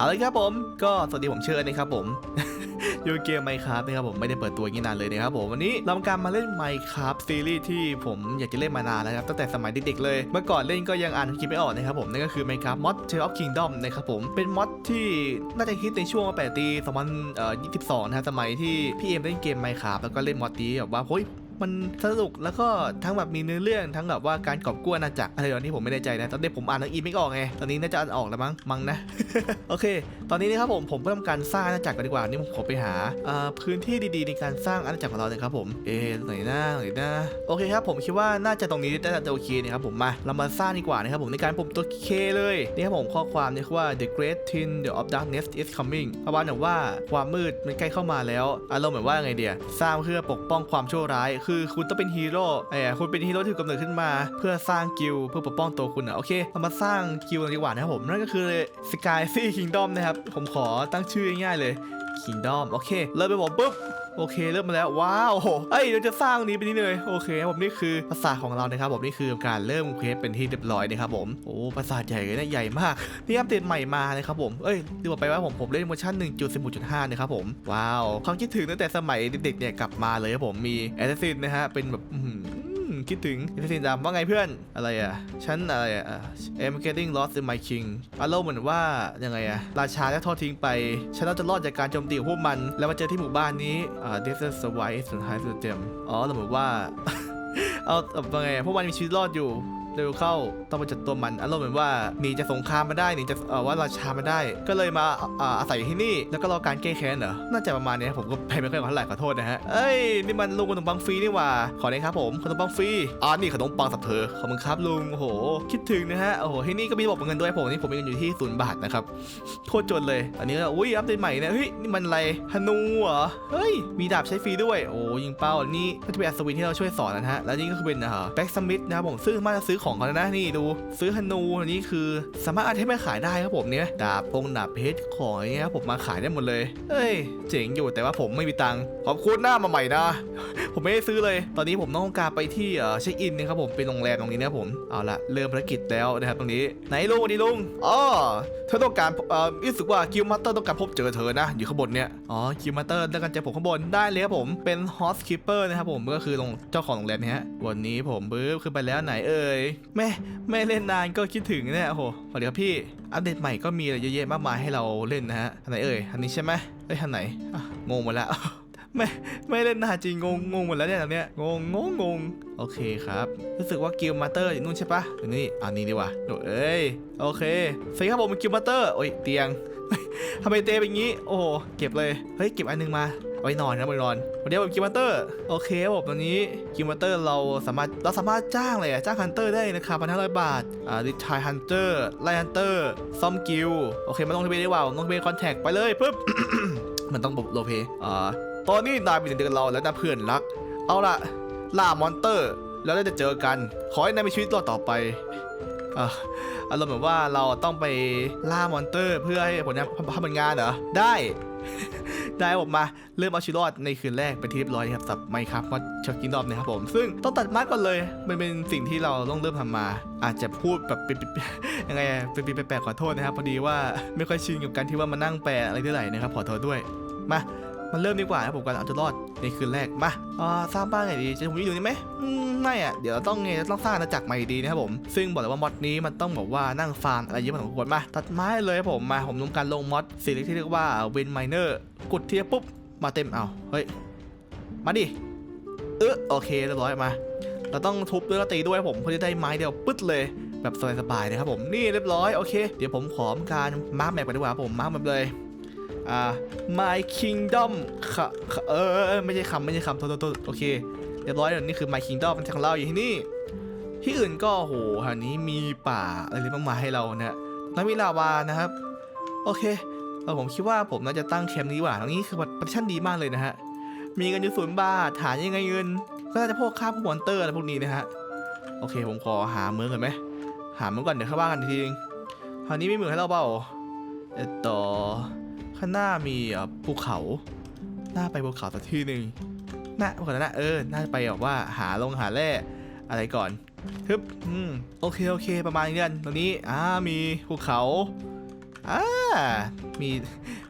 เอาลยครับผม ก็สวัสดีผมเชิญนะครับผมอยู่เกมไมค์ครับนะครับผมไม่ได้เปิดตัวงี้นานเลยนะครับผมวันนี้เราการมาเล่นไมค์ครับซีรีส์ที่ผมอยากจะเล่นมานานแล้วครับตั้งแต่สมัยเด็กๆเลย เมื่อก่อนเล่นก็ยังอ่านคิดไม่ออกนะครับผมนั่นก็คือ Minecraft Mod Tale of Kingdom นะครับผมเป็นมอดที่น่าจะฮิตในช่วงแปดปี2022นะฮะสมัยที่พี่เอ็มเล่นเกม Minecraft แล้วก็เล่นมอดนี้แบบว่าเฮ้ย มันสนุกแล้วก็ทั้งแบบมีเนื้อเรื่องทั้งแบบว่าการกอบกู้อาณาจักรอะไรแบบนี้ผมไม่แน่ใจนะ ตอนเด็กผมอ่านหนังอีไม่ออกไงตอนนี้น่าจะอ่านออกแล้วมั้งมั้งนะ โอเค ตอนนี้นะครับผมผมเริ่มการสร้างอาณาจักรกันดีกว่านี่ผมขอไปหาพื้นที่ดีๆ ในการสร้างอาณาจักรของเราเลยครับผมเอ๊ไหนหน้าไหนหน้าโอเคครับผมคิดว่าน่าจะตรงนี้น่าจะโอเคนะครับผมมาเรามาสร้างดีกว่านะครับผมในการปุ่มตัวเคเลยนี่ครับผมข้อความนี่คือว่า the great tin the of darkness is coming ประมาณแบบว่าความมืดมันใกล้เข้ามาแล้วอารมณ์เหมือนว่าไงเดียสร้างเพื่อปกป้องความชั่วร้ายคือคุณต้องเป็นฮีโร่ไอ้คุณเป็นฮีโร่ที่ถูกกำเนิดขึ้นมา เพื่อสร้างกิลเพื่อปกป้องตัวคุณอะโอเคเรามาสร้างกิลดีกว่านะครับผมนั่นก็คือ Sky Sea Kingdom นะครับผมขอตั้งชื่อง่ายๆเลย Kingdom โอเคเริ่มไปบอกปุ๊บ โอเคเริ่มมาแล้วว้าวเอ้ยเราจะสร้างนี้ไปนี่เลยโอเคผมนี่คือภาษาของเรานะครับผมนี่คือการเริ่มเควสเป็นที่เรียบร้อยนะครับผมโอ้ภาษาใหญ่เลยนะใหญ่มากนี่อัปเดตใหม่มานะครับผมเอ้ยดูบอกไปว่าผมผมเล่นเวอร์ชัน1.16.5นะครับผมว้าวความคิดถึงตั้งแต่สมัยเด็กๆเนี่ยกลับมาเลยครับผมมีแอสซินนะฮะเป็นแบบ คิดถึงแอสซินดำว่าไงเพื่อนอะไรอะฉันอะไรอะ I'm getting lost in my king อารมณ์เหมือนว่ายังไงอะราชาได้ทอดทิ้งไป ฉันเราจะรอดจากการโจมตีของพวกมัน แล้วมาเจอที่หมู่บ้านนี้อ่า this is the white and high to them อ๋อเราเหมือนว่า เอาเอาไงพวกมันมีชีวิตรอดอยู่ เร็วเข้าต้องมาจัดตัวมันอารมณ์เหมือนว่าหนีจากสงครามมาได้หนีจากเอ่อว่าราชามาได้ ก็เลยมาอาอาศัยอยู่ที่นี่ แล้วก็รอการแก้แค้นเหรอน่าจะประมาณนี้ผมก็ไปไม่ค่อยเท่าไหร่ขอโทษนะฮะเอ้ยนี่มันลุงขนมปังฟรีนี่ว่าขอได้ครับผมขนมปังฟรีอ๋อนี่ขนมปังสับเธอขอบคุณครับลุงโอ้โหคิดถึงนะฮะโอ้โหที่นี่ก็มีระบบเงินด้วยผมนี่ผมมีเงินอยู่ที่ศูนย์บาทนะครับโคตรจนเลยอันนี้ก็อุ้ยอัปเดตใหม่เนี่ยเฮ้ยนี่มันอะไรฮนูเหรอเฮ้ยมีดาบใช้ฟรีด้วยโอ้ยิงเป้านี่ก็จะเป็นอัศวินที่เราช่วยสอนนะฮะแล้วนี่ก็คือเป็นแบ็กสมิธนะครับผมซึ่งมาจะซื้อของเขานะนี่ดู ซื้อฮนูอันนี้คือสามารถเอาเทปมาขายได้ครับผมเนี่ยดาบพงดาบเพชรของอย่างเงี้ยครับผมมาขายได้หมดเลยเอ้ย เจ๋งอยู่แต่ว่าผมไม่มีตังค์ขอบคุณหน้ามาใหม่นะ ผมไม่ได้ซื้อเลย ตอนนี้ผมต้องการไปที่เช็คอินนะครับผมเป็นโรงแรมตรงนี้นะครับผมเอาละเริ่มภารกิจแล้วนะครับตรงนี้ไหนลุงสวัสดีลุงอ๋อเธอต้องการเอ่อรู้สึกว่าคิวมาสเตอร์ต้องการพบเจอเธอนะ อยู่ข้างบนเนี่ยอ๋อคิวมาสเตอร์ต้องการเจอผมข้างบนได้เลยครับผมเป็นฮอสคิปเปอร์นะครับผมก็คือโรงเจ้าของโรงแรมเนี้ยวันนี้ผมบื้อขึ้นไปแล้วไหนเอ่ยแม่ไม่เล่นนานก็คิดถึงเนี่ยโอ้โหสวัสดีครับพี่อัปเดตใหม่ก็มีอะไรเยอะแยะมากมายให้เราเล่นนะฮะอันไหนเอ่ยอันนี้ใช่ไหมเอ้ยอันไหนงงหมดแล้ว ไม่ไม่เล่นนาจริงงงงงหมดแล้วเนี่ยตอนเนี้ยงงงงงงโอเคครับ รู้สึกว่ากิลมาเตอร์อยู่นู่นใช่ปะอยู่นี่อันนี้ดีกว่าโดเอ้ยโอเคสวัสดีครับผมกิลมาเตอร์โอ้ยเตียงทำไมเตะเป็นอย่างนี้ โอ้โหเก็บเลยเฮ้ยเก็บอันนึงมาเอาไว้นอนนะไว้นอนวันนี้ผมกิลมาเตอร์โอเคครับผมตอนนี้กิลมาเตอร์เราสามารถเราสามารถจ้างเลยอะจ้างฮันเตอร์ได้นะครับพันห้าร้อยบาทอ่าดิทายฮันเตอร์ไลฮันเตอร์ซ่อมกิลโอเคมาลงทะเบียนดีกว่าลงทะเบียนคอนแทคไปเลยปุ๊บมันต้องบบโลเพอ่า ตอนนี้นายเป็นเดือนเราแล้วนะเพื่อนรัก เอาละล่ามอนเตอร์ แล้วเราจะเจอกัน ขอให้นายมีชีวิตรอดต่อไปอารมณ์เหมือนว่าเราต้องไปล่ามอนเตอร์ เพื่อให้ผลงานทำผลงานเหรอ ได้ ได้ผมมาเริ่มเอาชีวิตรอดในคืนแรกเป็นที่เรียบร้อยนะครับสับไม่ครับว่าชอกินรอบนะครับผม ซึ่งต้องตัดมารก่อนเลย มันเป็นสิ่งที่เราต้องเริ่มทำมา อาจจะพูดแบบยังไงเป็นแปลกๆขอโทษนะครับ พอดีว่าไม่ค่อยชินกับการที่ว่ามานั่งแปลอะไรเท่าไหร่นะครับขอโทษด้วย มา มันเริ่มดีกว่าครับผมการเอาตัวรอดในคืนแรกมาอ่าสร้างบ้านไงดีจะผมอยู่นี่ไหมไม่อะเดี๋ยวเราต้องไงต้องสร้างอาณาจักรใหม่ดีนะครับผมซึ่งบอกเลยว่ามอดนี้มันต้องแบบว่านั่งฟาร์มอะไรเยอะพอสมควรมาตัดไม้เลยครับผมมาผมทำการลงมอดสิ่งที่เรียกว่าเวนไมเนอร์กดเทีละปุ๊บมาเต็มเอาเฮ้ยมาดิเออโอเคเรียบร้อยมาเราต้องทุบด้วยตีด้วยผมเพื่อจะได้ไม้เดียวปึ๊ดเลยแบบสบายๆนะครับผมนี่เรียบร้อยโอเค เดี๋ยวผมขอทำการมาร์กแมปกันดีกว่าผมมาร์กแมปเลย อ่า My Kingdom ค่ะเออไม่ใช่คำไม่ใช่คำโทษโทษโทษโอเคเรียบร้อยแล้วนี่คือ My Kingdom เป็นของเราอยู่ที่นี่ ที่อื่นก็โหแถวนี้มีป่าอะไรมากมายให้เราเนะแล้วมีลาวานะครับ โอเคเออผมคิดว่าผมน่าจะตั้งแคมป์นี้ว่าตรงนี้คือปรดักชั่นดีมากเลยนะฮะ มีเงินอยู่ศูนย์บาทหายังไงเงิน ก็น่าจะพวกค่าพวกมอนเตอร์อะไรพวกนี้นะฮะ โอเค ผมขอหาเมืองก่อนไหม หาเมืองก่อนเดี๋ยวเข้าบ้านกันทีนึงคราวนี้ไมีเมืองให้เราเปล่า เออต่อ ข้างหน้ามีภูเขา หน้าไปภูเขาสักที่หนึ่งน่าภูเขาน่าเออน่าจะไปแบบว่าหาลงหาแร่อะไรก่อนฮึบอืมโอเคโอเคประมาณนี้กันตรงนี้อ่ามีภูเขาอ่ามี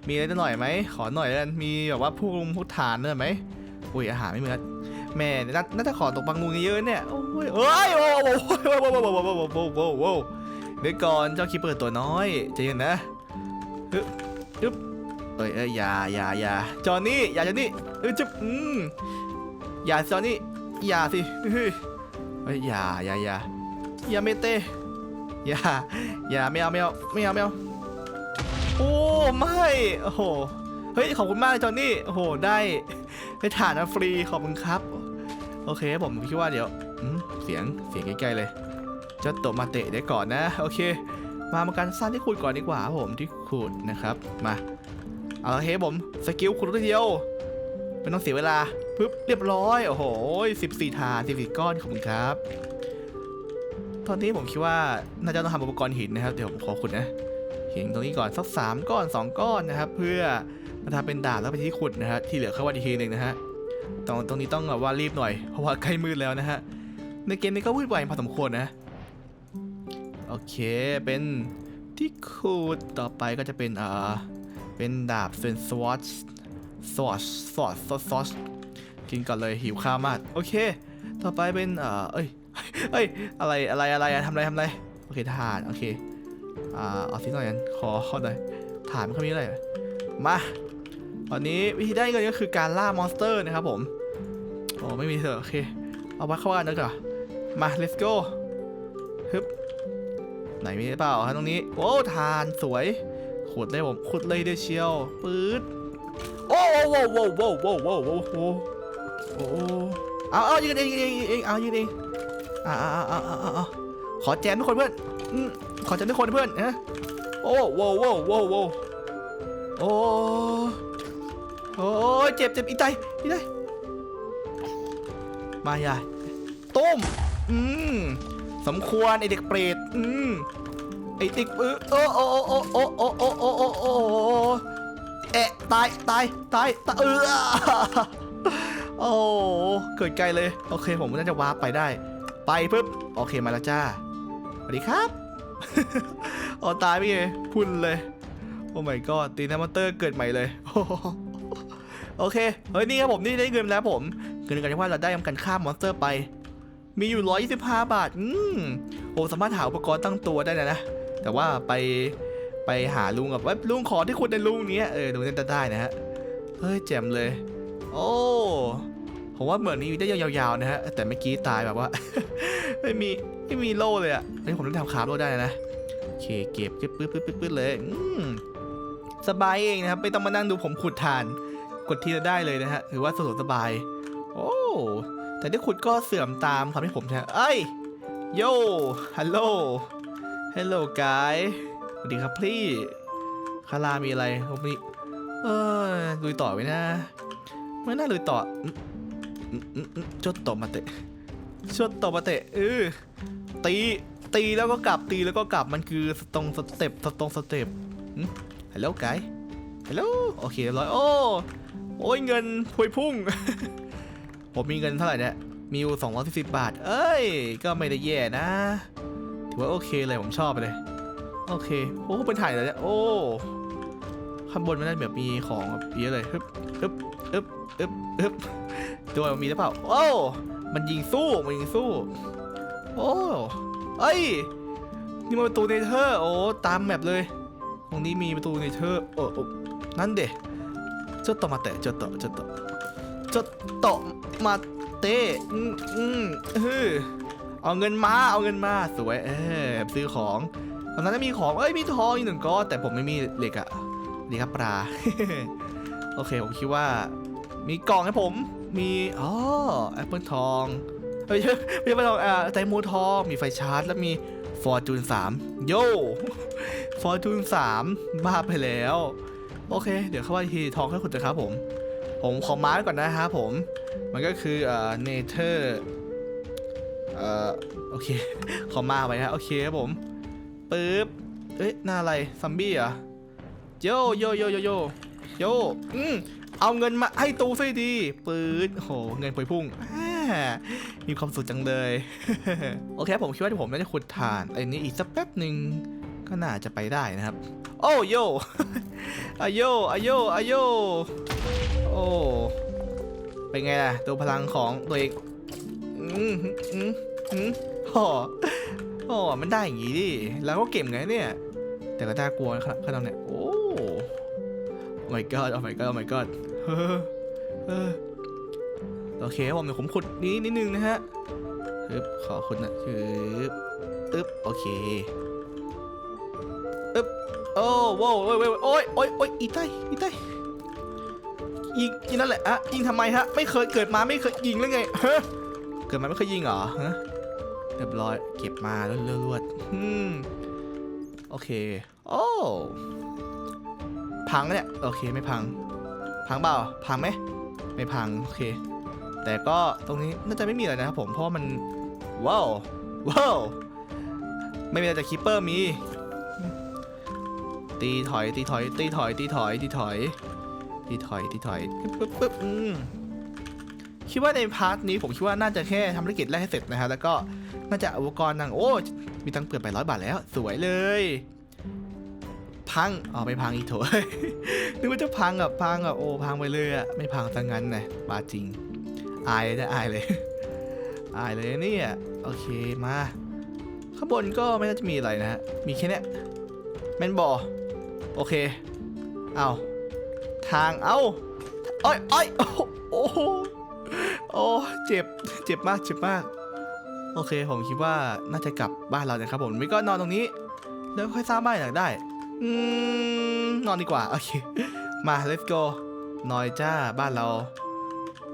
มีอะไรหน่อยไหมขอหน่อยกันมีแบบว่าพวกลุงพวกฐานด้วยไหมอุ้ยอาหารไม่มีแล้วแม่น่าจะขอตกปังงูเยอะเนี่ยโอ้ยเอ้ยโอ้ยโหโอ้โหโอ้โหโอ้โหโอ้โหโอ้โหโอ้โหโอ้โหเดี๋ยวก่อนเจ้าคีเปอร์ตัวน้อยใจเย็นนะฮึบฮึบ อ้ยเอ้ยอย่าอย่าอย่าจอห์นี่อย่าจอห์นนี่เออจุ๊บอืมอย่าจอห์นี่อย่าสิเฮ้ยเฮ้ยอย่าอย่าอย่าอย่าเมเตอย่าอย่าไม่เอาไม่เอาไม่เอาไม่เอาโอ้ไม่โอ้โหเฮ้ยขอบคุณมากจอห์นี่โอ้โหได้ได้ฐานฟรีขอบคุณครับ โอเคผมคิดว่าเดี๋ยวเสียงเสียงใกล้ๆเลยเจะตบมาเตะได้ก่อนนะ โอเค มามาการสร้างที่ขุดก่อนดีกว่าผมที่ขุดนะครับ มา เอาเฮ้ผมสกิลขุดทีเดียวไม่ต้องเสียเวลาปึ๊บเรียบร้อย โอ้โห14ฐาน14ก้อนขอบคุณครับ ตอนนี้ผมคิดว่าน่าจะต้องทำอุปกรณ์หินนะครับ เดี๋ยวผมขอขุดนะหินตรงนี้ก่อนสักสามก้อนสองก้อนนะครับ เพื่อมาทำเป็นดาบแล้วไปที่ขุดนะฮะที่เหลือเข้าวันอีกทีหนึ่งนะฮะตรงตรงนี้ต้องแบบว่ารีบหน่อยเพราะว่าใกล้มืดแล้วนะฮะในเกมนี้ก็วุ่นวายพอสมควรนะโอเคเป็นที่คูดต่อไปก็จะเป็นอ่า เป็นดาบเป็นสวอตสวอตสวอตสวอตสวตกินก่อนเลยหิวข้าวมาก โอเค ต่อไปเป็นเอ่าเอ้ยเอ้ยอะไรอะไรอะไรทำอะไรทำอะไรโอเคทหารโอเคอ่าเอาสิหน่อยกันขอขอหน่อยฐานม่ค่อยมีอะไรมาตอนนี้วิธีได้เงินก็คือการล่ามอนสเตอร์นะครับผมโอ้ไม่มีเถอะโอเค เอาวัดเข้ากันนะก่อนมา let's go ฮึบไหนมีหรือเปล่าฮะตรงนี้ โอ้ทานสวย ขุดได้ผมขุดเลยเดียวเชียวปื๊ดโอ้โหโอ้โหโอ้โหโอ้โหโอ้โหโอ้เอาเอายืนเองเองเองเอายืนเองอ่าอ่าอ่าอ่าขอแจมทุกคนเพื่อนขอแจมทุกคนเพื่อนนะโอ้โหโอ้โหโอ้โหโอ้โอ้เจ็บเจ็บอีใจอีไตมาใหญ่ต้มอืมสมควรไอเด็กเปรตอืม ไอเด็กเออโอ้โอ้โอ้โอ้โอ้โอ้โอ้โอ้โอ้เอะตายตายตายตายเออโอ้เกิดไกลเลย โอเค ผมน่าจะวาร์ปไปได้ ไปปุ๊บโอเคมาแล้วจ้าสวัสดีครับอ๋อตายไปไงพุ่นเลยโอ้ my god ตีนมอนเตอร์เกิดใหม่เลยโอเคเฮ้ยนี่ครับผมนี่ได้เงินแล้วผมเงินกันที่ว่าเราได้ทำการฆ่ามอนสเตอร์ไปมีอยู่ 125 บาท อืมโอ้สามารถหาอุปกรณ์ตั้งตัวได้นะนะ แต่ว่าไปไปหาลุงกับว่าลุงขอที่คุณในลุงเนี้ยเออดูเล่นได้นะฮะเฮ้ยแจ่มเลย โอ้ผมว่าเหมือนนี้ได้ยาวๆนะฮะแต่เมื่อกี้ตายแบบว่า ไม่มีไม่มีโล่เลยอะเฮ้ยผมต้องทำคาร์บโล่ได้นะโอเคเก็บปึ๊บปึ๊บปึ๊บปึ๊บเลยอืมสบายเองนะครับไม่ต้องมานั่งดูผมขุดทาน กดทีละได้เลยนะฮะถือว่าสะดวกสบาย โอ้แต่ที่ขุดก็เสื่อมตามคำที่ผมแทนเอ้ยโยฮัลโหล ฮลโหลกายสวัสดีครับพี่คารามีอะไรผมมีเออลุยต่อไหมนะไม่น่าลุยต่ออืมอืมอืมอืมจดต่อมาเตะจดต่อมาเตะเออตีตีแล้วก็กลับตีแล้วก็กลับมันคือสตรงสเต็ปสตรงสเต็ปฮัลโหลไกด์ฮัลโหลโอเคเรียบร้อยโอ้โอ้ยเงินพวยพุ่ง ผมมีเงินเท่าไหร่เนี่ยมีอยู่240บาท เอ้ย ก็ไม่ได้แย่นะ ถือว่าโอเคเลย ผมชอบไปเลย โอเค โอ้เป็นถ่ายเลยเนี่ย โอ้ ข้างบนมันน่าจะแบบมีของแบบเยอะเลยฮึบฮึบฮึบฮึบฮึบตัวมันมีหรือเปล่า โอ้ มันยิงสู้ มันยิงสู้ โอ้เอ้ย นี่มันประตูเนเธอร์ โอ้ ตามแมปเลย ตรงนี้มีประตูเนเธอร์โอ้โอ้นั่นเดちょっと待ってちょっとちょっとちょっと待ってอืมอืมเออ เอาเงินมา เอาเงินมา สวย เออซื้อของ ตอนนั้นมีของ เอ้ย มีทองอีกหนึ่งก้อนแต่ผมไม่มีเหล็กอะนี่ครับปลา โอเค ผมคิดว่า มีกล่องให้ผม มี อ๋อ แอปเปิลทองเฮ้ยไม่ใช่แอปเปิลทองอ่าแตงโมทอง มีไฟชาร์จ แล้วมีฟอร์จูนสามโย่ฟอร์จูนสามบ้าไปแล้ว โอเค เดี๋ยวเข้ามาทีทองให้คุณนะครับผม ผมขอมาร์ก่อนนะครับผม มันก็คือเอ่อเนเธอร์ เอ่อโอเค ขอมาไว้ฮะโอเคครับผมปึ๊บเอ้ยหน้าอะไรซัมบี้เหรอะโยโยโยโยโยโยอืมเอาเงินมาให้ตูซะดีปื๊ดโห เงินพวยพุ่งอ่มีความสุขจังเลย โอเคผมคิดว่าผมน่าจะขุดถ่านไอ้นี้อีกสักแป๊บหนึ่งก็น่าจะไปได้นะครับ โอ้โยอายโยอายโยอายโย โอ้ เป็นไงล่ะ ตัวพลังของตัวเอง อืมอืม อืมโอ้โอ้มันได้อย่างงี้ดิแล้วก็เก่งไงเนี่ย แต่ก็น่ากลัวนะครับขนาดเนี้ยโอ้ my god โอ้ my god โอ้ my god เฮ้อเอโอเคครับผมเดี๋ยวผมขุดนี้นิดนึงนะฮะฮึบขอขุดนะฮึบอึ๊บโอเคอึ๊บโอ้โว้วโอ้ยโอ้ยโอ้ยโอ้ยโอ้ยอีไตอีไตยิงยิงนั่นแหละอะยิงทำไมฮะ ไม่เคยเกิดมาไม่เคยยิงเลยไงฮะเกิดมาไม่เคยยิงเหรอฮะ เรียบร้อยเก็บมาแล้วรวดๆอืมโอเค โอ้พังแล้วเนี่ย โอเคไม่พัง พังเปล่า พังไหม ไม่พัง โอเค แต่ก็ตรงนี้น่าจะไม่มีอะไรนะครับผม เพราะว่ามัน ว้าว ว้าว ไม่มีอะไรแต่คิปเปอร์มี ตีถอย ตีถอย ตีถอย ตีถอย ตีถอย ตีถอย ตีถอยปึ๊บปึ๊บปึ๊บอืมคิดว่าในพาร์ทนี้ผมคิดว่าน่าจะแค่ทำธุรกิจแรกให้เสร็จนะครับแล้วก็ น่าจะอุปกรณ์นังโอ้ มีตังเปลือกไปร้อยบาทแล้ว สวยเลย พังอ๋อไม่พังอีกโถนึกว่าจะพังอะพังอะโอ้พังไปเลยอะไม่พังซะงั้นนะบาจริง อายเลยนะอายเลย อายเลยเนี่ยโอเคมาข้างบนก็ไม่น่าจะมีอะไรนะฮะมีแค่เนี้ยแมนบอโอเคเอาทางเอาอ้อ้ยโอ้โหโอ้โหโอ้เจ็บเจ็บมากเจ็บมาก โอเค ผมคิดว่าน่าจะกลับบ้านเรานะครับผมไม่ก็นอนตรงนี้ แล้วค่อยสร้างบ้านอยากได้ อืมนอนดีกว่า โอเค มา let's go นอยจ้าบ้านเรา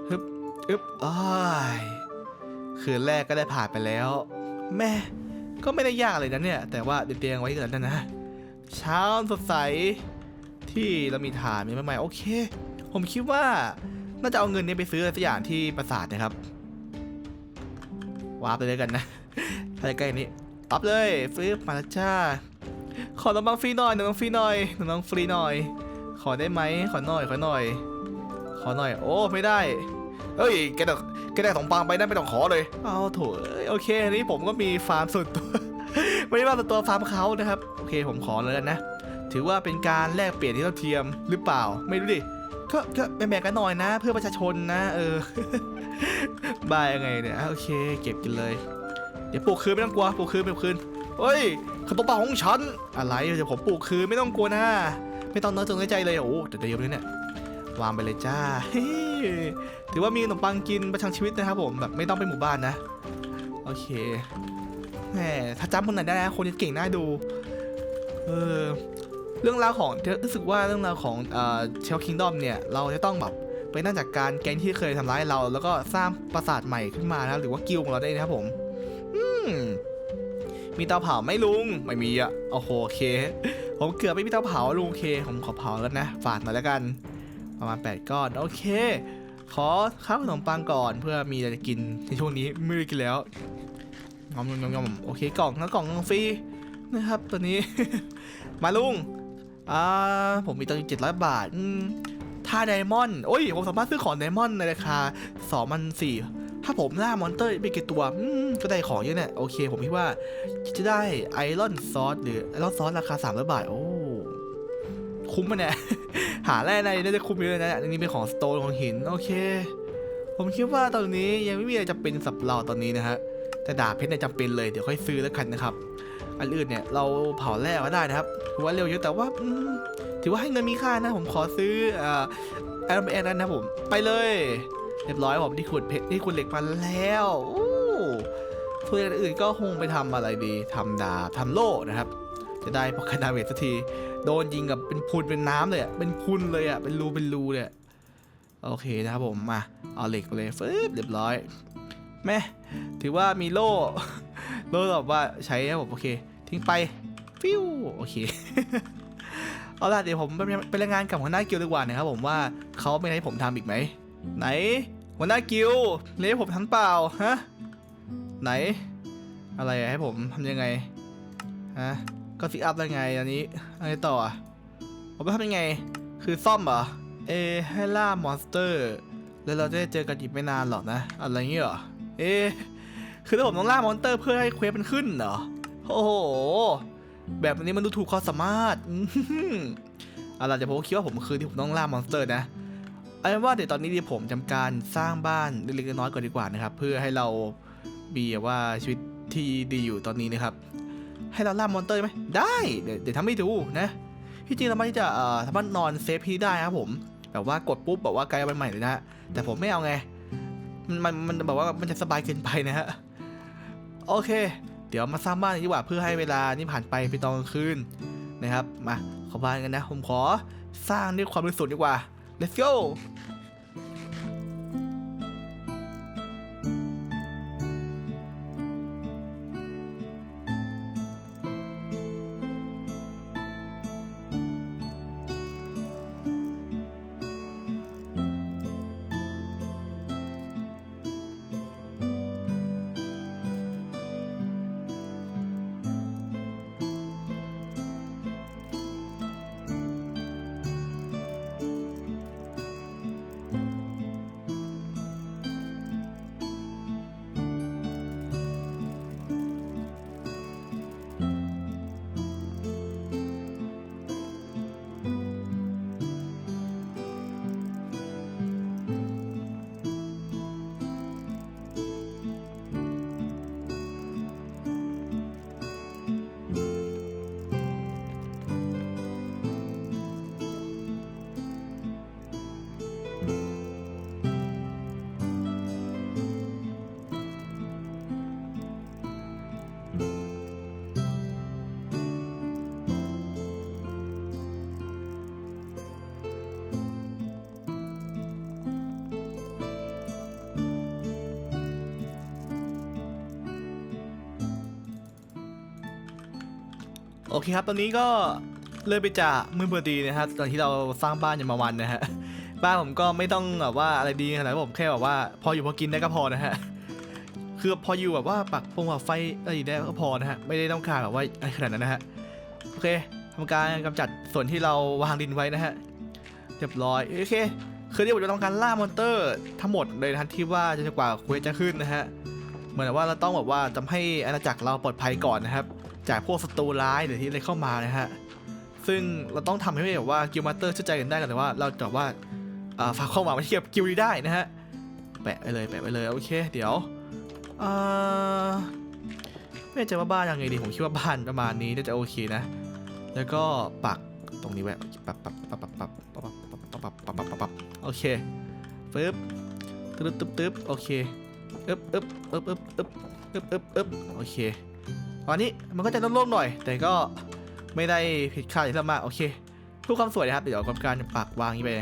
ฮึบอึบอ้ายคืนแรกก็ได้ผ่านไปแล้ว แม่ก็ไม่ได้ยากอะไรนะเนี่ย แต่ว่าเตียงไว้ก่อนนะนะเช้าสดใสที่เรามีฐานมีมากมายโอเค ผมคิดว่าน่าจะเอาเงินนี้ไปซื้ออะไรสักอย่างที่ปราสาทนะครับ วาร์ปไปเลยกันนะใกล้ๆนี้อัพเลยฟื้นมาแล้วจ้าขอน้องบังฟรีหน่อยน้องบังฟรีหน่อยน้องบังฟรีหน่อย ขอได้ไหมขอหน่อยขอหน่อย ขอหน่อย โอ้ไม่ได้เอ้ยแกได้แกได้สองปังไปนั่นไม่ต้องขอเลยเอาโถเอ้ยโอเคอันนี้ผมก็มีฟาร์มส่วนตัว ไม่ได้ว่าเป็นตัวฟาร์มเขานะครับโอเคผมขอเลยกันนะ ถือว่าเป็นการแลกเปลี่ยนที่เท่าเทียมหรือเปล่า ไม่รู้ดิก็ก็แบ่งๆกันหน่อยนะ เพื่อประชาชนนะ เออ บายยังไงเนี่ยโอเคเก็บกินเลย เดี๋ยวปลูกคืนไม่ต้องกลัวปลูกคืนปลูกคืนเฮ้ยขนมปังของฉันอะไรเดี๋ยวผมปลูกคืนไม่ต้องกลัวนะไม่ต้องเนื้อจงเนื้อใจเลยโอ้แต่เดี๋ยวนี้เนี่ยวางไปเลยจ้าถือว่ามีขนมปังกินประชังชีวิตนะครับผมแบบไม่ต้องไปหมู่บ้านนะ โอเคแหมถ้าจำคนไหนได้นะคนนี้เก่งน่าดูเออเรื่องราวของรู้สึกว่าเรื่องราวของเอ่อเชลคิงดอมเนี่ย เราจะต้องแบบ ไปนั่งจากการแก๊งที่เคยทำร้ายเรา แล้วก็สร้างปราสาทใหม่ขึ้นมานะหรือว่ากิลของเราได้นะครับผม อืมมีเตาเผาไหมลุงไม่มีอะโอ้โหโอเค ผมเกือบไม่มีเตาเผาลุงโอเค ผมขอเผาแล้วนะฝากหน่อยแล้วกัน ประมาณ 8ก้อนโอเค ขอข้าวขนมปังก่อนเพื่อมีอะไรจะกินในช่วงนี้ไม่ได้กินแล้วงอมงอมงอมโอเคกล่องแล้วกล่องฟรีนะครับตัวนี้ มาลุงอ่าผมมีตังค์เจ็ดร้อยบาทอืม ถ้าไดมอนด์โอ้ย ผมสามารถซื้อของไดมอนด์ในราคาสองพันสี่ถ้าผมล่ามอนเตอร์ไปกี่ตัวก็ได้ของเยอะเนี่ย โอเค ผมคิดว่าจะได้ไอรอนซอสหรือไอรอนซอสราคาสามร้อยบาท โอ้ คุ้มปะเนี่ย หาแร่ในน่าจะคุ้มเยอะนะอันนี้เป็นของสโตนของหิน โอเค ผมคิดว่าตอนนี้ยังไม่มีอะไรจำเป็นสำหรับเราตอนนี้นะฮะ แต่ดาบเพชรเนี่ยจำเป็นเลย เดี๋ยวค่อยซื้อแล้วกันนะครับ อันอื่นเนี่ยเราเผาแร่ก็ได้นะครับถือว่าเร็วเยอะแต่ว่าถือว่าให้เงินมีค่านะผมขอซื้อเอ่อแอร์แอนนั้นนะผมไปเลย เรียบร้อยผมที่ขุดเพชรที่ขุดเหล็กมาแล้วโอ้ส่วนอื่นก็คงไปทำอะไรดีทำดาบทำโล่นะครับ จะได้พอกันดาเมจสักที โดนยิงกับเป็นพูนเป็นน้ำเลยอะเป็นพุนเลยอะเป็นรูเป็นรูเลยอะโอเคนะครับผมมาเอาเหล็กไปเลยฟึบเรียบร้อย แม่ถือว่ามีโล่ โล่แบบว่าใช้ครับผมโอเค ทิ้งไป ฟิวโอเค เอาล่ะเดี๋ยวผมไปรายงานกับหัวหน้ากิลด์ดีกว่านะครับผมว่าเขาไม่ให้ผมทำอีกไหม ไหนหัวหน้ากิลเลี้ยผมทันเปล่าฮะไหน อะไรให้ผมทำยังไงฮะก็ฟิกอัพแล้ไงอันนี้อะไรต่อผมไปทำยังไง คือซ่อมเหรอเอให้ล่ามอนสเตอร์ แล้วเราจะได้เจอกันอีกไม่นานหรอกนะ อะไรเงี้ยเหรอ เอ๊คือถ้าผมต้องล่ามอนสเตอร์เพื่อให้เควสมันขึ้นเหรอ โอ้โห แบบนี้มันดูถูกความสามารถอื้อหือเอาล่ะเดี๋ยวผมคิดว่าผมคือที่ผมต้องล่ามอนสเตอร์นะเอาเป็นว่าเดี๋ยวตอนนี้เดี๋ยวผมทำการสร้างบ้านเล็กๆน้อยๆก่อนดีกว่านะครับ เพื่อให้เรามีว่าชีวิตที่ดีอยู่ตอนนี้นะครับ ให้เราล่ามอนสเตอร์ไหมได้เดี๋ยวเดี๋ยวทำให้ดูนะที่จริงเราไม่จะเอ่อสามารถนอนเซฟที่ได้ครับผม แบบว่ากดปุ๊บแบบว่าไกลวันใหม่เลยนะแต่ผมไม่เอาไง มันมันบอกว่ามันจะสบายเกินไปนะฮะ โอเค เดี๋ยวมาสร้างบ้านนดีกว่าเพื่อให้เวลานี่ผ่านไปไปตอนกลางคืนนะครับ มาเข้าบ้านกันนะ ผมขอสร้างด้วยความบริสุทธิ์ดีกว่า let's go อเคครับ ตอนนี้ก็เริ่มไปจากมือเบอร์ดีนะครับตอนที่เราสร้างบ้านอย่างมาวันนะฮะ บ้านผมก็ไม่ต้องแบบว่าอะไรดีขนาดผมแค่แบบว่า พออยู่พอกินได้ก็พอนะฮะ คือพออยู่แบบว่าปักพงปักไฟอะไรได้ก็พอนะฮะ ไม่ได้ต้องการแบบว่าอะไรขนาดนั้นนะฮะ โอเคทำการกำจัดส่วนที่เราวางดินไว้นะฮะ เรียบร้อย โอเค คือที่ผมจะต้องการล่ามอนเตอร์ทั้งหมดเลยนะที่ว่าจะกว่าเควสจะขึ้นนะฮะ เหมือนว่าเราต้องแบบว่าทำให้อาณาจักรเราปลอดภัยก่อนนะครับ จากพวกศัตรูร้ายหรือที่อะไรเข้ามานะฮะ ซึ่งเราต้องทำให้แบบว่ากิลมาสเตอร์เชื่อใจกันได้กันแต่ว่าเราจะว่าอ่าฝากข้อมูลไว้ที่กับกิลนี้ได้นะฮะ แปะไปเลยแปะไปเลยโอเค เดี๋ยวไม่แน่ใจว่าบ้านยังไงดีผมคิดว่าบ้านประมาณนี้น่าจะโอเคนะ แล้วก็ปักตรงนี้ไว้ปักปักปักปักปักปักปักปักปักปักปักปักปักโอเคปึ๊บตึ๊บตึ๊บตึ๊บโอเคอึ๊บอึ๊บอึ๊บอึ๊บอึ๊บอึ๊บอึ๊บอึ๊บโอเค ตอนนี้มันก็จะโล่งๆหน่อย แต่ก็ไม่ได้ผิดคาดอะไรมากโอเคเพื่อความสวยนะครับเดี๋ยวกรรมการปักวางนี้ไป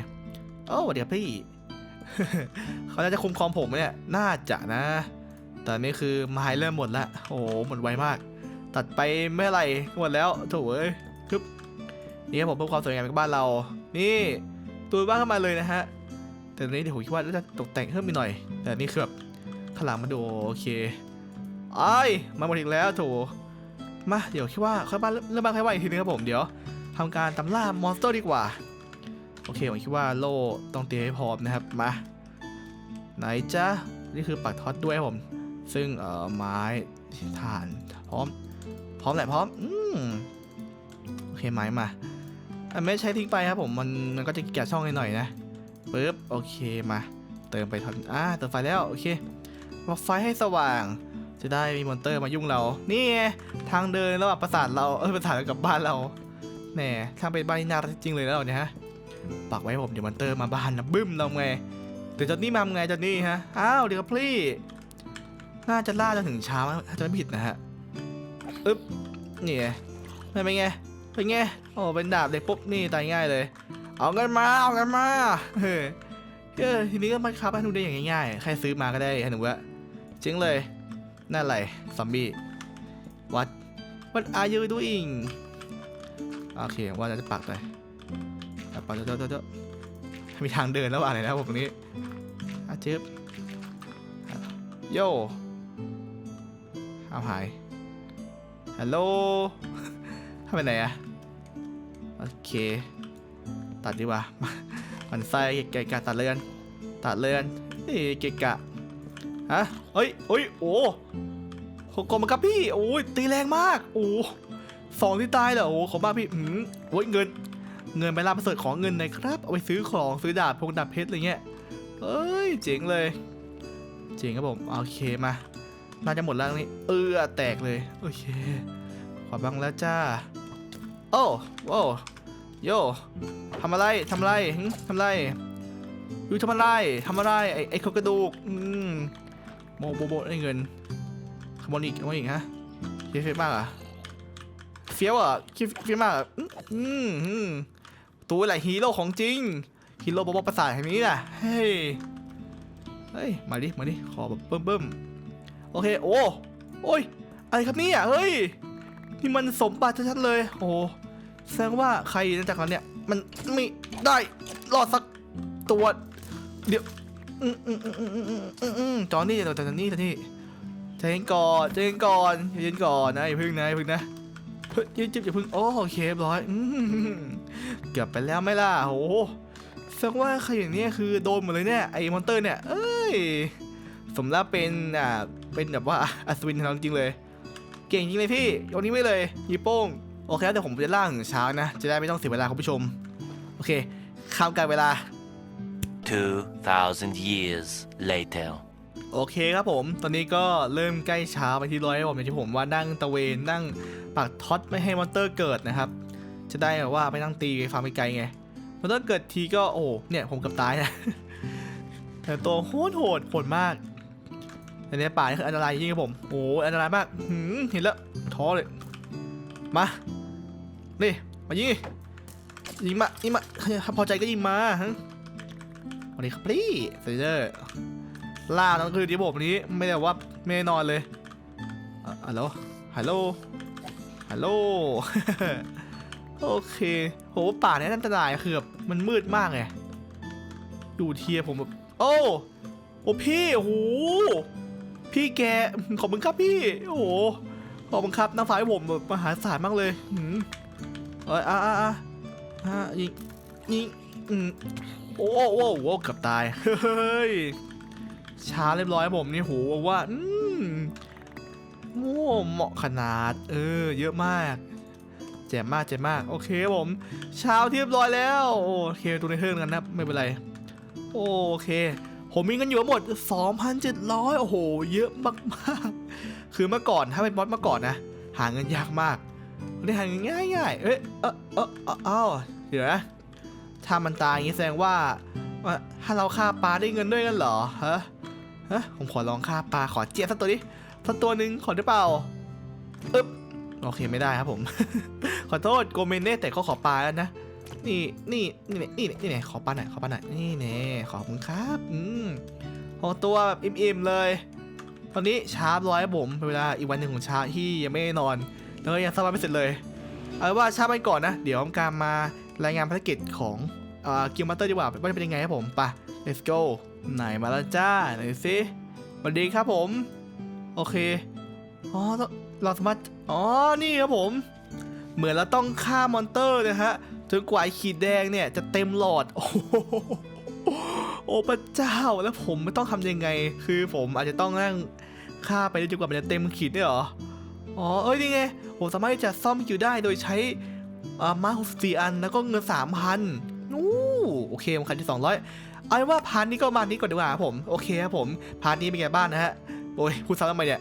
โอ้เดี๋ยวพี่ เขาน่าจะคุมคองผมไหมเนี่ยน่าจะนะ แต่นี่คือไม้เริ่มหมดละโอ้โหหมดไวมาก ตัดไปเมื่อไหร่หมดแล้วโถ่เอ้ยคึบนี่ครับผมเพื่อความสวยงามของบ้านเรา นี่ตัวบ้านเข้ามาเลยนะฮะแต่ตอนนี้เดี๋ยวผมคิดว่าน่าจะตกแต่งเพิ่มอีกหน่อย แต่นี่คือแบบข้างหลังมาดูโอเค ไอ้มาหมดอีกแล้วโถมาเดี๋ยวคิดว่าค่อยบ้านเริ่มบ้านค่อยว่าอีกทีนึงครับผมเดี๋ยวทำการตำล่ามอนสเตอร์ดีกว่า โอเคผมคิดว่าโล่ต้องเตรียมให้พร้อมนะครับมาไหนจ๊ะนี่คือปักท็อตด้วยครับผม ซึ่งเอ่อไม้ถ่านพร้อม พร้อมแหละพร้อมอืมโอเคไม้มาไม่ใช้ทิ้งไปครับผมมันมันก็จะแกะช่องหน่อยๆนะปึ๊บโอเคมา เติมไปทอนอ่าเติมไฟแล้วโอเคบอกไฟให้สว่าง จะได้มีมอนเตอร์มายุ่งเรา นี่ไงทางเดินระหว่างปราสาทเรา เออปราสาทกับบ้านเราแหน่ทางเป็นบ้านที่น่ารักจริงเลยนะเราเนี่ยฮะ ปักไว้ผมเดี๋ยวมอนเตอร์มาบ้านนะบึ้มเราไง เดี๋ยวจอนนี่มาไงจอนนี่ฮะ อ้าวเดี๋ยวพี่ น่าจะล่าจนถึงเช้าถ้าจะไม่ผิดนะฮะ อึ๊บ นี่ไงเป็นไง เป็นไง โอ้ เป็นดาบเลยปุ๊บนี่ตายง่ายเลย เอากันมา เอากันมา เฮ้ยทีนี้ก็มาคับให้หนูได้อย่างง่ายๆ ใครซื้อมาก็ได้ให้หนูวะจริงเลย นั่นอะไรซอมบี้ what what are you doing โอเคว่าจะปักไปปักปักเจ้าเจ้าเจ้ามีทางเดินแล้วอะไรนะผมตรงนี้อาจึบโย่เอาหายฮัลโหลทำไปไหนอะโอเค ตัดดีกว่า มันไส้เกะกะตัดเลือน ตัดเลือนนี่เกะกะ ฮะเฮ้ยเฮ้ยโอ้โหกลมครับพี่โอ้ยตีแรงมากโอ้สองที่ตายเหรอโอ้ขอบมากพี่อืมโอ้ยเงิน เงินไปรับประเสริฐของเงินหน่อยครับ เอาไปซื้อของซื้อดาบพงดาบเพชรอะไรเงี้ยเอ้ยเจ๋งเลย เจ๋งครับผมโอเคมาน่าจะหมดแล้วนี่เออแตกเลยโอเคขอบังแล้วจ้าโอ้โอ้โยทำอะไรทำอะไรทำอะไรอยู่ทำอะไรทำอะไรไอ้ไอ้โคกระดูกอืม มโบโบได้เงินขโมยอีกขโมยอีกฮะเฟี้ยวมากอะเฟี้ยวอะเฟี้ยวมากอืมอืมตัวอะไรฮีโร่ของจริงฮีโร่โบโบประสาทแห่งนี้น่ะเฮ้ยเฮ้ยมาดิมาดิขอแบบเบิ่มเบิ่มโอเคโอ้โอ้ยอะไรครับนี่ยเฮ้ยนี่มันสมบัติชัดๆเลยโอ้แสดงว่าใครจากเราเนี่ยมันไม่ได้รอดสักตัวเดี๋ยว อืมอืมอืมอืมอืมอืมอืมอืมจอนี่เดี๋ยวจอนี่จอนี่ใจเย็นก่อนใจเย็นก่อนใจเย็นก่อนนะอย่าพึ่งนะอย่าพึ่งนะเฮ้ยอย่าอย่าอย่าพึ่งโอ้โอเคเรียบร้อยอืมเกือบไปแล้วไม่ล่ะโอ้โหสดงว่าใครอย่างเนี้ยคือโดนหมดเลยเนี่ยไอ้มอนเตอร์เนี่ยเอ้ยสมแล้วเป็นอ่าเป็นแบบว่าอัศวินของจริงเลย เก่งจริงเลยพี่ยกนี้ไว้เลยยีโป้งโอเคแล้วเดี๋ยวผมจะล่างถึงเช้านะ จะได้ไม่ต้องเสียเวลาคุณผู้ชม โอเคข้ามการเวลา 2,000 years later. โอเคครับผม ตอนนี้ก็เริ่มใกล้เช้าไปที่ร้อยแล้ผมอย่างที่ผมว่านั่งตะเวนนั่งปักท็อตไม่ให้มอนเตอร์เกิดนะครับ จะได้แบบว่าไปนั่งตีฟาร์มไกลๆไง มอนเตอร์เกิดทีก็โอ้เนี่ยผมกับตายนะ แต่ตัวโคตรโหดโหดมากแต่ในป่านี่คืออันตรายจริงครับผม โอ้อันตรายมากหืมเห็นแล้วท้อเลย มา นี่ มายิงดิยิงมายิงมาพอใจก็ยิงมาฮะ วัสดีครับพี่เซเจอร์ล่าทั้งคืนที่ผมนี้ไม่ได้ว่าไม่นอนเลยอะฮัลโหลฮัลโหลฮัลโหลโอเคโหป่าเนี้ยอันตรายคือแบบมันมืดมากไงดูเทียผมแบบโอ้โอ้พี่โหพี่แกขอบคุณครับพี่โอ้โหขอบคุณครับน้ำฟ้าให้ผมแบบมหาศาลมากเลยหืมเอ้ยอะอะอะอะยิงยิงอืม โอ้โอ้โอ้เกือบตาย เฮ้ย ช้าเรียบร้อยผมนี่โหว่าอืมโอ้เหมาะขนาด เออ เยอะมากแจ่มมากแจ่มมาก โอเคผม เช้าเรียบร้อยแล้ว โอเคตัวในเทิร์นกันนะ ไม่เป็นไร โอเค ผมมีเงินอยู่หมด 2,700 โอ้โห เยอะมากๆ คือเมื่อก่อนถ้าเป็นบอสเมื่อก่อนนะ หาเงินยากมากวันนี้หาเงินง่ายๆ เอ้ยเออเออเอ้าเดี๋ยวนะ ถ้ามันตายอย่างนี้แสดงว่าถ้าเราฆ่าปลาได้เงินด้วยกันเหรอฮะฮะผมขอลองฆ่าปลาขอเจี๊ยบสักตัวดิสักตัวหนึ่งขอได้เปล่าอึ๊บโอเคไม่ได้ครับผม ขอโทษโกเมนเน่แต่ก็ขอปลาแล้วนะนี่นี่นี่นี่นี่นี่ขอปลาหน่อยขอปลาหน่อยนี่แน่ขอบคุณครับอืมขอตัวแบบอิ่มๆเลย ตอนนี้เช้าร้อยผมเป็นเวลาอีกวันหนึ่งของเช้าที่ยังไม่นอนแล้วยังสบายไม่เสร็จเลยเอาว่าเช้าไปก่อนนะ เดี๋ยวผมการมา รายงานภารกิจของเอ่อกิลมาสเตอร์ดีกว่าว่าจะเป็นยังไงครับผมไป let's go ไหนมาแล้วจ้าไหนสิสวัสดีครับผม โอเคอ๋อเราสามารถอ๋อนี่ครับผม เหมือนเราต้องฆ่ามอนเตอร์นะฮะจนกว่าขีดแดงเนี่ยจะเต็มหลอด โอ้โหโอ้พระเจ้าแล้วผมไม่ต้องทำยังไง คือผมอาจจะต้องนั่งฆ่าไปจนกว่ามันจะเต็มขีดเนี่ยหรออ๋อเอ้ยนี่ไงผมสามารถจะซ่อมคิวได้โดยใช้ มาหกสี่อันแล้วก็เงินสามพันอู้โอเคผมคันที่สองร้อยเอาเป็นว่าพาร์ทนี้ก็มานี้ก่อนดีกว่าผมโอเคครับผมพาร์ทนี้เป็นไงบ้างนะฮะโอ้ยพูดซ้ำทำไมเนี่ย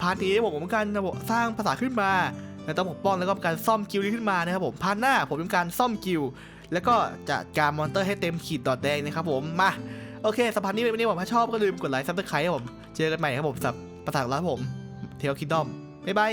พาร์ทนี้ผมเป็นการสร้างภาษาขึ้นมาแล้วต้องปกป้องแล้วก็การซ่อมกิลนี้ขึ้นมานะครับผมพาร์ทหน้าผมเป็นการซ่อมกิลแล้วก็จัดการมอนเตอร์ให้เต็มขีดดอดแดงนะครับผมมาโอเคสำหรับพาร์นี้วันนี้ผมถ้าชอบก็ลืมกดไลค์ซับสไครต์ครับผมเจอกันใหม่ครับผมสับภาษาของเราผมเทลคิดดอมบ๊ายบาย